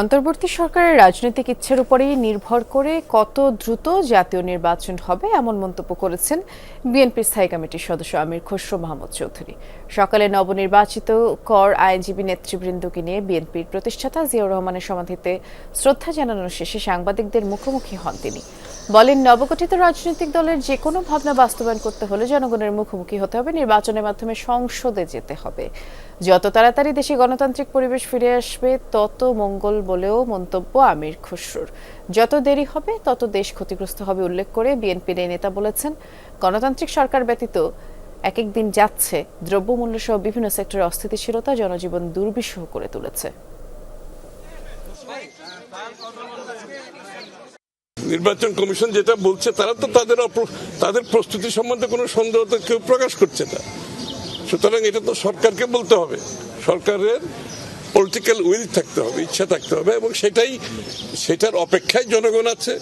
অন্তর্বর্তী সরকারের রাজনৈতিক ইচ্ছের উপরেই নির্ভর করে কত দ্রুত জাতীয় নির্বাচন হবে এমন মন্তব্য করেছেন বিএনপির স্থায়ী কমিটির সদস্য আমির খসরু মাহমুদ চৌধুরী। সকালে নবনির্বাচিত কর আইনজীবী নেতৃবৃন্দকে নিয়ে বিএনপির প্রতিষ্ঠাতা জিয়াউর রহমানের সমাধিতে শ্রদ্ধা জানানোর শেষে সাংবাদিকদের মুখোমুখি হন তিনি। বলেন, নবগঠিত রাজনৈতিক দলের যে কোনো ভাবনা বাস্তবায়ন করতে হলে জনগণের মুখোমুখি হতে হবে, নির্বাচনের মাধ্যমে সংসদে যেতে হবে। যত তাড়াতাড়ি দেশে গণতান্ত্রিক পরিবেশ ফিরে আসবে, তত মঙ্গল বলেও মন্তব্য আমির খসরুর। যত দেরি হবে, তত দেশ ক্ষতিগ্রস্ত হবে উল্লেখ করে বিএনপির এই নেতা বলেছেন, গণতান্ত্রিক সরকার ব্যতীত এক এক দিন যাচ্ছে দ্রব্যমূল্য সহ বিভিন্ন সেক্টরে অস্থিতিশীলতা জনজীবন দুর্বিষহ করে তুলেছে। নির্বাচন কমিশন যেটা বলছে, তারা তো তাদের তাদের প্রস্তুতি সম্বন্ধে কোনো সন্দেহ তো কেউ প্রকাশ করছে না। সুতরাং এটা তো সরকারকে বলতে হবে। সরকারের পলিটিক্যাল উইল থাকতে হবে ইচ্ছা থাকতে হবে এবং সেটাই সেটার অপেক্ষায় জনগণ আছে।